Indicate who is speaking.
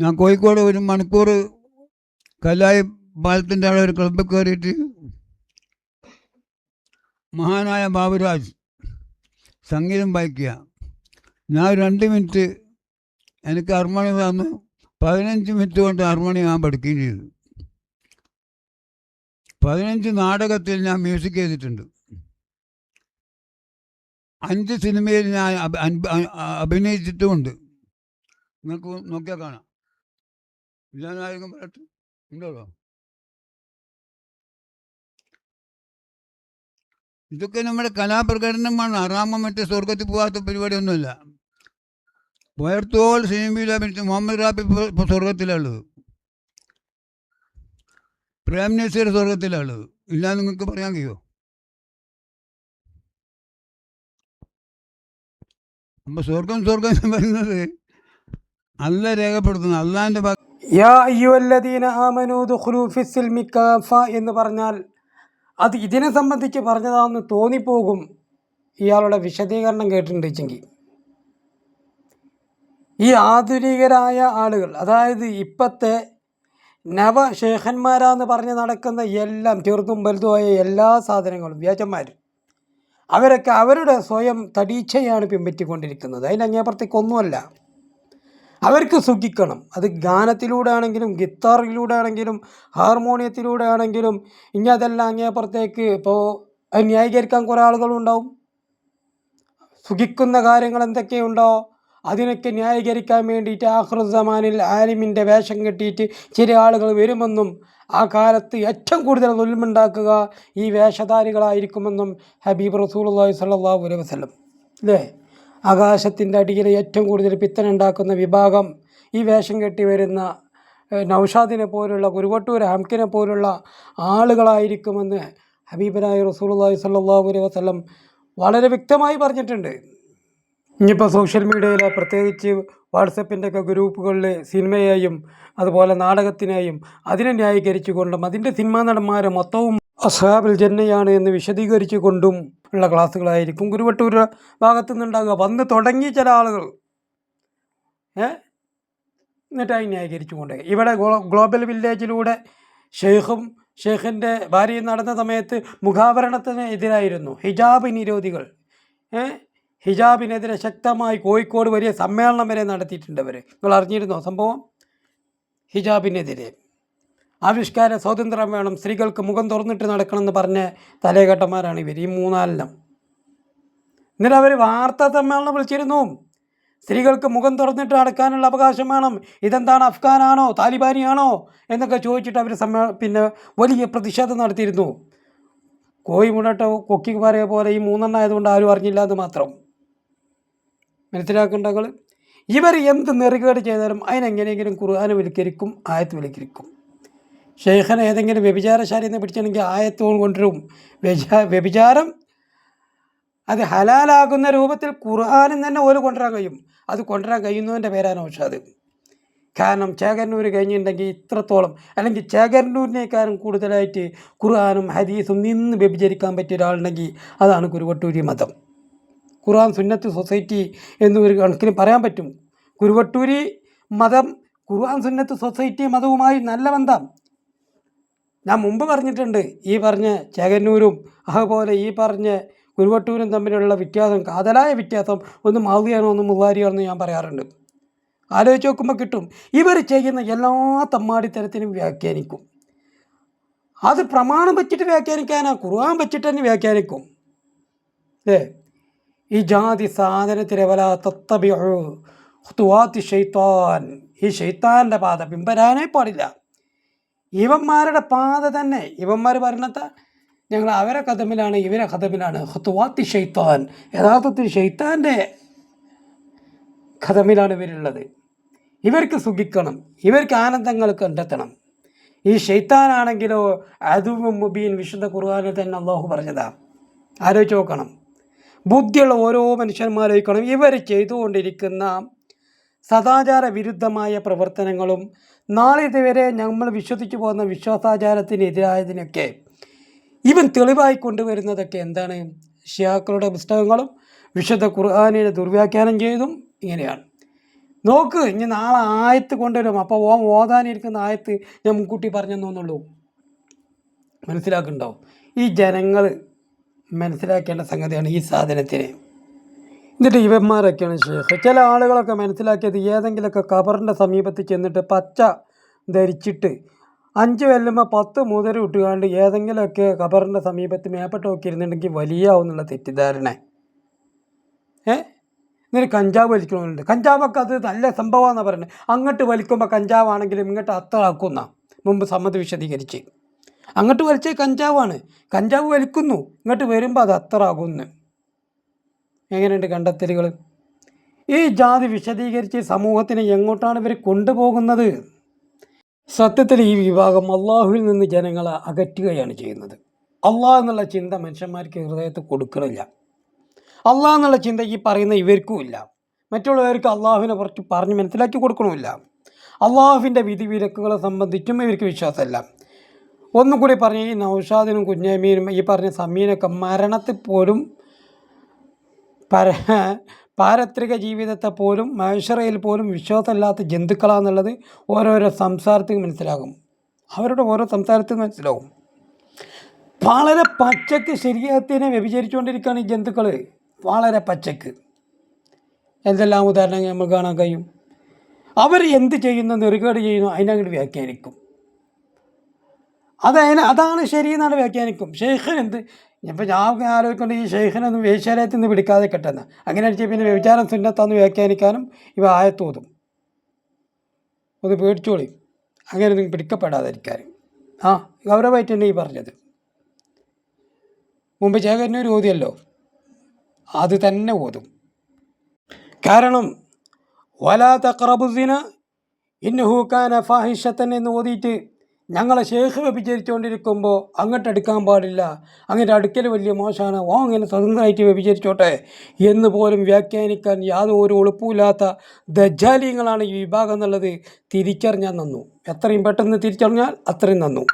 Speaker 1: ഞാൻ കോഴിക്കോട് ഒരു മണിക്കൂർ കല്ലായി പാലത്തിന്റെ അവിടെ ഒരു ക്ലബ്ബിൽ കയറിയിട്ട് മഹാനായ ബാബുരാജ് സംഗീതം വായിക്കുക. ഞാൻ രണ്ട് മിനിറ്റ് എനിക്ക് അർമണി തന്നു. പതിനഞ്ച് മിനിറ്റ് കൊണ്ട് അർമണി ഞാൻ പഠിക്കുകയും ചെയ്തു. പതിനഞ്ച് നാടകത്തിൽ ഞാൻ മ്യൂസിക് ചെയ്തിട്ടുണ്ട്. അഞ്ച് സിനിമയിൽ ഞാൻ അഭിനയിച്ചിട്ടുമുണ്ട്. നിങ്ങൾക്ക് നോക്കിയാൽ കാണാം. ഇല്ലാന്നായിരിക്കും പറയട്ടെ ഉണ്ടല്ലോ. ഇതൊക്കെ നമ്മുടെ കലാപ്രകടനമാണ്. ആറാമ മറ്റേ സ്വർഗത്തിൽ പോകാത്ത പരിപാടിയൊന്നുമില്ല. പോയർത്തോൾ അഭിനയിച്ച മുഹമ്മദ് റാബി ഇപ്പോൾ- സ്വർഗത്തിലുള്ളത് പ്രേം നസീർ സ്വർഗത്തിലുള്ളത് ഇല്ല നിങ്ങൾക്ക് പറയാൻ കഴിയോ? അപ്പോൾ സ്വർഗം സ്വർഗം എന്ന് പറയുന്നത് അല്ല രേഖപ്പെടുത്തുന്നു അള്ളാന്റെ
Speaker 2: യാ അയ്യുവല്ലദീന ആമനു ദുഖ്ലു ഫിസ്സിൽമി കാഫ എന്ന് പറഞ്ഞാൽ അത് ഇതിനെ സംബന്ധിച്ച് പറഞ്ഞതാണെന്ന് തോന്നിപ്പോകും ഇയാളുടെ വിശദീകരണം കേട്ടിട്ടുണ്ടെങ്കിൽ. ഈ ആധുനികരായ ആളുകൾ അതായത് ഇപ്പോഴത്തെ നവ ശേഖന്മാരാന്ന് പറഞ്ഞ് നടക്കുന്ന എല്ലാം ചെറുതും വലുതുമായ എല്ലാ സാധനങ്ങളും വ്യാജന്മാർ അവരൊക്കെ അവരുടെ സ്വയം തടീച്ചയാണ് പിൻപറ്റിക്കൊണ്ടിരിക്കുന്നത്. അതിനങ്ങേപ്പുറത്തേക്കൊന്നുമല്ല അവർക്ക് സുഖിക്കണം. അത് ഗാനത്തിലൂടെ ആണെങ്കിലും ഗിത്താറിലൂടെ ആണെങ്കിലും ഹാർമോണിയത്തിലൂടെ ആണെങ്കിലും ഇനി അതെല്ലാം അങ്ങേപ്പുറത്തേക്ക് ഇപ്പോൾ ന്യായീകരിക്കാൻ കുറേ ആളുകളുണ്ടാവും. സുഖിക്കുന്ന കാര്യങ്ങൾ എന്തൊക്കെയുണ്ടോ അതിനൊക്കെ ന്യായീകരിക്കാൻ വേണ്ടിയിട്ട് ആഹ്റുസമാനിൽ ആലിമിന്റെ വേഷം കെട്ടിയിട്ട് ചില ആളുകൾ വരുമെന്നും ആ കാലത്ത് ഏറ്റവും കൂടുതൽ നുൽമുണ്ടാക്കുക ഈ വേഷധാരികളായിരിക്കുമെന്നും ഹബീബ് റസൂലുള്ളാഹി സ്വല്ലല്ലാഹു അലൈഹി വസല്ലം. അല്ലേ ആകാശത്തിന്റെ അടിയിൽ ഏറ്റവും കൂടുതൽ പിത്തനുണ്ടാക്കുന്ന വിഭാഗം ഈ വേഷം കെട്ടി വരുന്ന നൗഷാദിനെ പോലുള്ള കുരുവട്ടൂർ ഹംക്കിനെ പോലുള്ള ആളുകളായിരിക്കുമെന്ന് ഹബീബനായ റസൂലുള്ളാഹി സ്വല്ലല്ലാഹു അലൈഹി വസല്ലം വളരെ വ്യക്തമായി പറഞ്ഞിട്ടുണ്ട്. ഇനിയിപ്പോൾ സോഷ്യൽ മീഡിയയിൽ പ്രത്യേകിച്ച് വാട്സപ്പിന്റെയൊക്കെ ഗ്രൂപ്പുകളിൽ സിനിമയെയും അതുപോലെ നാടകത്തിനെയും അതിനെ ന്യായീകരിച്ചുകൊണ്ടും അതിന്റെ സിനിമാ നടന്മാരെ മൊത്തവും അസ്ഹാബിൽ ജന്നയാണ് എന്ന് വിശദീകരിച്ചു കൊണ്ടും ഉള്ള ക്ലാസ്സുകളായിരിക്കും. ഗുരുവട്ടൂർ ഭാഗത്തു നിന്നുണ്ടാകുക വന്ന് തുടങ്ങി ചില ആളുകൾ ഏ? എന്നിട്ട് അതിനെ ന്യായീകരിച്ചു കൊണ്ട് ഇവിടെ ഗ്ലോബൽ വില്ലേജിലൂടെ ഷെയ്ഖും ഷെയ്ഖിന്റെ ഭാര്യയും നടന്ന സമയത്ത് മുഖാഭരണത്തിന് എതിരായിരുന്നു ഹിജാബ് നിരോധികൾ ഏ? ഹിജാബിനെതിരെ ശക്തമായി കോഴിക്കോട് വലിയ സമ്മേളനം വരെ നടത്തിയിട്ടുണ്ട് അവർ നിങ്ങൾ അറിഞ്ഞിരുന്നോ സംഭവം? ഹിജാബിനെതിരെ. ആവിഷ്കാര സ്വാതന്ത്ര്യം വേണം. സ്ത്രീകൾക്ക് മുഖം തുറന്നിട്ട് നടക്കണമെന്ന് പറഞ്ഞ തലേഘട്ടന്മാരാണ് ഇവർ ഈ മൂന്നാലെണ്ണം. എന്നിട്ട് അവർ വാർത്താ സമ്മേളനം വിളിച്ചിരുന്നു. സ്ത്രീകൾക്ക് മുഖം തുറന്നിട്ട് നടക്കാനുള്ള അവകാശം വേണം. ഇതെന്താണ് അഫ്ഗാനാണോ താലിബാനിയാണോ എന്നൊക്കെ ചോദിച്ചിട്ട് അവർ സമ്മേ പിന്നെ വലിയ പ്രതിഷേധം നടത്തിയിരുന്നു. കോഴി മുടട്ടോ കൊക്കി പറയ പോലെ ഈ മൂന്നെണ്ണം ആയതുകൊണ്ട് ആരും അറിഞ്ഞില്ല എന്ന് മാത്രം. മനസ്സിലാക്കേണ്ട ഇവർ എന്ത് നെറുകേട് ചെയ്താലും അതിനെങ്ങനെയെങ്കിലും ഖുർആാന് വിളിക്കരിക്കും ആയത്ത് വിളിക്കരിക്കും ഷെയ്ഖനെ ഏതെങ്കിലും വ്യഭിചാരശാലയിൽ നിന്ന് പിടിച്ചിട്ടുണ്ടെങ്കിൽ ആയത്ത് കൊണ്ടുവരും. വ്യഭിചാ വ്യഭിചാരം അത് ഹലാലാകുന്ന രൂപത്തിൽ ഖുർആാനും തന്നെ ഓൽ കൊണ്ടുവരാൻ കഴിയും. അത് കൊണ്ടുവരാൻ കഴിയുന്നതിന്റെ പേരാണ് ഔഷാദ്. കാരണം ചേകന്നൂർ കഴിഞ്ഞിട്ടുണ്ടെങ്കിൽ ഇത്രത്തോളം അല്ലെങ്കിൽ ചേകന്നൂരിനേക്കാളും കൂടുതലായിട്ട് ഖുർആാനും ഹദീസും നിന്ന് വ്യഭിചരിക്കാൻ പറ്റിയ ഒരാളുണ്ടെങ്കിൽ അതാണ് കുരുവട്ടൂരി മതം. ഖുർആൻ സുന്നത്ത് സൊസൈറ്റി എന്ന് ഒരു കണക്കിന് പറയാൻ പറ്റും. കുരുവട്ടൂരി മതം ഖുർആൻ സുന്നത്ത് സൊസൈറ്റി മതവുമായി നല്ല ബന്ധം. ഞാൻ മുമ്പ് പറഞ്ഞിട്ടുണ്ട് ഈ പറഞ്ഞ ചേകന്നൂരും അതുപോലെ ഈ പറഞ്ഞ കുരുവട്ടൂരും തമ്മിലുള്ള വ്യത്യാസം കാതലായ വ്യത്യാസം ഒന്ന് മാവുകയാണോ ഒന്ന് മുവാരിയാണെന്ന് ഞാൻ പറയാറുണ്ട്. ആലോചിച്ച് നോക്കുമ്പോൾ കിട്ടും. ഇവർ ചെയ്യുന്ന എല്ലാ തമ്മാടിത്തരത്തിനും വ്യാഖ്യാനിക്കും. അത് പ്രമാണം വെച്ചിട്ട് വ്യാഖ്യാനിക്കാനാ കുറുവാൻ വെച്ചിട്ട് തന്നെ വ്യാഖ്യാനിക്കും. ഏ? ഈ ജാതി സാധനത്തിലെ വല ഷെയ്ത്താൻ ഈ ഷെയ്ത്താന്റെ പാത പിമ്പരാനേ പാടില്ല. ഇവന്മാരുടെ പാത തന്നെ. ഇവന്മാർ പറഞ്ഞത് ഞങ്ങൾ അവരെ കഥമിലാണ് ഇവരെ കഥമിലാണ്. ഹുത്തുവാത്തി ഷെയ്ത്താൻ യഥാർത്ഥത്തിൽ ഷെയ്ത്താന്റെ കഥമിലാണ് ഇവരുള്ളത്. ഇവർക്ക് സുഖിക്കണം ഇവർക്ക് ആനന്ദങ്ങൾ കണ്ടെത്തണം. ഈ ഷെയ്ത്താനാണെങ്കിലോ അതുവും മുബീൻ വിശുദ്ധ ഖുർആാനിൽ തന്നെ അള്ളാഹു പറഞ്ഞതാ. ആലോചിച്ച് നോക്കണം. ബുദ്ധിയുള്ള ഓരോ മനുഷ്യന്മാരോക്കണം ഇവർ ചെയ്തുകൊണ്ടിരിക്കുന്ന സദാചാര വിരുദ്ധമായ പ്രവർത്തനങ്ങളും നാളെ ഇതുവരെ നമ്മൾ വിശ്വസിച്ചു പോകുന്ന വിശ്വാസാചാരത്തിനെതിരായതിനൊക്കെ ഇവൻ തെളിവായി കൊണ്ടുവരുന്നതൊക്കെ എന്താണ്? ഷിയാക്കളുടെ പുസ്തകങ്ങളും വിശുദ്ധ ഖുർആാനിനെ ദുർവ്യാഖ്യാനം ചെയ്തും ഇങ്ങനെയാണ്. നോക്ക് ഇനി നാളെ ആയത്ത് കൊണ്ടുവരും. അപ്പോൾ ഓം ഓതാനിരിക്കുന്ന ആയത്ത് ഞാൻ മുൻകൂട്ടി പറഞ്ഞെന്നുള്ളൂ മനസ്സിലാക്കുന്നുണ്ടോ? ഈ ജനങ്ങൾ മനസ്സിലാക്കേണ്ട സംഗതിയാണ് ഈ സാധനത്തിന്. എന്നിട്ട് ഇവന്മാരൊക്കെയാണ് ശേഷം ചില ആളുകളൊക്കെ മനസ്സിലാക്കിയത് ഏതെങ്കിലുമൊക്കെ കബറിന്റെ സമീപത്ത് ചെന്നിട്ട് പച്ച ധരിച്ചിട്ട് അഞ്ച് വെല്ലുമ്പോൾ പത്ത് മുതൽ ഇട്ടുകാണ്ട് ഏതെങ്കിലുമൊക്കെ കബറിന്റെ സമീപത്ത് മേപ്പെട്ട് നോക്കിയിരുന്നുണ്ടെങ്കിൽ വലിയ ആവുന്നുള്ള തെറ്റിദ്ധാരണ. ഏ? എന്നിട്ട് കഞ്ചാവ് വലിക്കണമെന്നുണ്ട് കഞ്ചാവൊക്കെ അത് നല്ല സംഭവമാണെന്ന് പറയുന്നത്. അങ്ങോട്ട് വലിക്കുമ്പോൾ കഞ്ചാവാണെങ്കിലും ഇങ്ങോട്ട് അത്തളാക്കുന്ന മുമ്പ് സമ്മതി വിശദീകരിച്ച്. അങ്ങോട്ട് വലിച്ചേ കഞ്ചാവാണ്. കഞ്ചാവ് വലിക്കുന്നു. ഇങ്ങോട്ട് വരുമ്പോൾ അത് അത്തറാകുന്നു എങ്ങനെയുണ്ട് കണ്ടെത്തലുകൾ? ഈ ജാതി വിശദീകരിച്ച് സമൂഹത്തിനെ എങ്ങോട്ടാണ് ഇവർ കൊണ്ടുപോകുന്നത്? സത്യത്തിൽ ഈ വിഭാഗം അള്ളാഹുവിൽ നിന്ന് ജനങ്ങളെ അകറ്റുകയാണ് ചെയ്യുന്നത്. അള്ളാഹ് എന്നുള്ള ചിന്ത മനുഷ്യന്മാർക്ക് ഹൃദയത്ത് കൊടുക്കണില്ല. അള്ളാഹ് എന്നുള്ള ചിന്ത ഈ പറയുന്ന ഇവർക്കും ഇല്ല. മറ്റുള്ളവർക്ക് അള്ളാഹുവിനെ കുറച്ച് പറഞ്ഞ് മനസ്സിലാക്കി കൊടുക്കണമില്ല. അള്ളാഹുവിന്റെ വിധിവിലക്കുകളെ സംബന്ധിച്ചും ഇവർക്ക് വിശ്വാസമല്ല. ഒന്നും കൂടി പറഞ്ഞ ഈ നൗഷാദിനും കുഞ്ഞമീനും ഈ പറഞ്ഞ സമീനൊക്കെ മരണത്തിൽ പോലും പര പാരത്രിക ജീവിതത്തെ പോലും മനുഷ്യറയിൽ പോലും വിശ്വാസമില്ലാത്ത ജന്തുക്കളാണെന്നുള്ളത് ഓരോരോ സംസാരത്തിൽ മനസ്സിലാകും. അവരുടെ ഓരോ സംസാരത്തിൽ മനസ്സിലാകും. വളരെ പച്ചക്ക് ശരീരത്തിനെ വ്യഭിചരിച്ചുകൊണ്ടിരിക്കുകയാണ് ഈ ജന്തുക്കൾ വളരെ പച്ചക്ക്. എന്തെല്ലാം ഉദാഹരണങ്ങൾ നമ്മൾ കാണാൻ കഴിയും? അവർ എന്ത് ചെയ്യുന്നു നെറുകേട് ചെയ്യുന്നു അതിനങ്ങോട്ട് വ്യാഖ്യാനിക്കും. അതതിന് അതാണ് ശരി എന്നാണ് വ്യാഖ്യാനിക്കും. ഷെയ്ഖിനെന്ത് ഇപ്പം ഞാൻ ആലോചിക്കൊണ്ട് ഈ ഷെയ്ഖിനൊന്നും വേശ്യാലയത്തിൽ നിന്ന് പിടിക്കാതെ കിട്ടുന്ന അങ്ങനെ അടിച്ച് പിന്നെ വ്യഭിചാരം സുന്നത്താന്ന് വ്യാഖ്യാനിക്കാനും ഇവ ആയത്തോതും. ഒന്ന് പേടിച്ചോളി. അങ്ങനെ ഒന്നും പിടിക്കപ്പെടാതിരിക്കാൻ ആ ഗൗരവമായിട്ട് തന്നെ ഈ പറഞ്ഞത്. മുമ്പ് ചേകന്നൂർ ഓതിയല്ലോ? അത് തന്നെ ഓതും. കാരണം വലാ തക്രബുസിന ഇന്നഹൂക്കാന ഫാഹിഷത്തൻ എന്ന് ഓതിയിട്ട് ഞങ്ങളെ ശേഖ് വ്യഭിചരിച്ചുകൊണ്ടിരിക്കുമ്പോൾ അങ്ങോട്ട് അടുക്കാൻ പാടില്ല. അങ്ങോട്ട് അടുക്കൽ വലിയ മോശമാണ് ഓ അങ്ങനെ സ്വതന്ത്രമായിട്ട് വ്യഭിചരിച്ചോട്ടെ എന്ന് പോലും വ്യാഖ്യാനിക്കാൻ യാതൊരു എളുപ്പമില്ലാത്ത ദജ്ജാലിയങ്ങളാണ് ഈ വിഭാഗം എന്നുള്ളത് തിരിച്ചറിഞ്ഞാൽ നന്നു. എത്രയും പെട്ടെന്ന് തിരിച്ചറിഞ്ഞാൽ അത്രയും നന്നു.